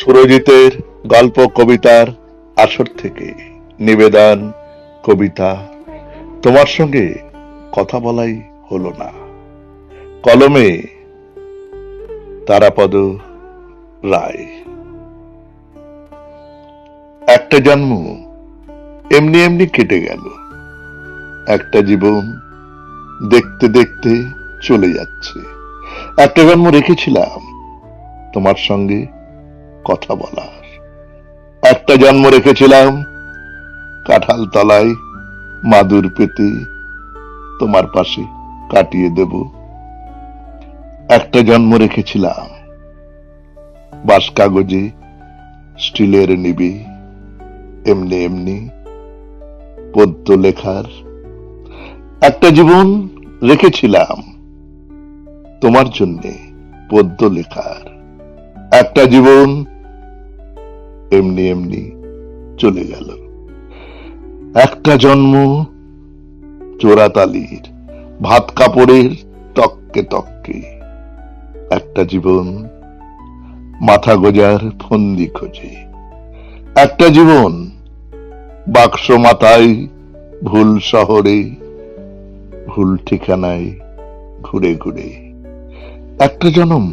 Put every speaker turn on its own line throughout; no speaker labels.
সুরজিতের গল্প, কবিতার আসর থেকে নিবেদন, কবিতা। তোমার সঙ্গে কথা বলাই হলো না। কলমে তারাপদ রায়। একটা জন্ম এমনি এমনি কেটে গেল। একটা জীবন দেখতে দেখতে চলে যাচ্ছে। একটা জন্ম রেখেছিলাম তোমার সঙ্গে কথা বলার। একটা জন্ম রেখেছিলাম কাঁঠাল তলায়, মাদুর পেতে। তোমার পাশে কাটিয়ে দেব। একটা জন্ম রেখেছিলাম বাস কাগজে, স্টিলের নিবি। এমনি এমনি পদ্য লেখার একটা জীবন রেখেছিলাম। তোমার জন্যে পদ্য লেখার একটা জীবন এমনি এমনি চলে গেল। একটা জন্ম চোরাতালির, ভাত কাপড়ের তককে তককে একটা জীবন মাথা গোজার ফন্দি খোঁজে। একটা জীবন বাক্স মাথায় ভুল শহরে, ভুল ঠিকানায় ঘুরে ঘুরে। একটা জনম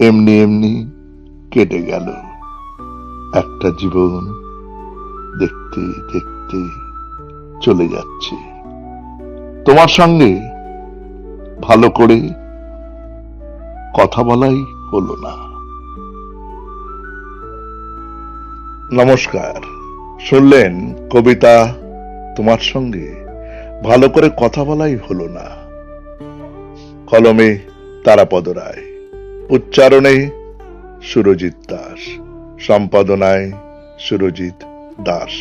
এমনি এমনি কেটে গেল। একটা জীবন দেখতে দেখতে চলে যাচ্ছে। তোমার সঙ্গে ভালো করে কথা বলাই হলো না। নমস্কার। শুনলেন কবিতা, তোমার সঙ্গে ভালো করে কথা বলাই হলো না। কলমে তারাপদ রায়, উচ্চারণে সুরজিৎ দাস। সম্পাদনায় সুরজিৎ দাস।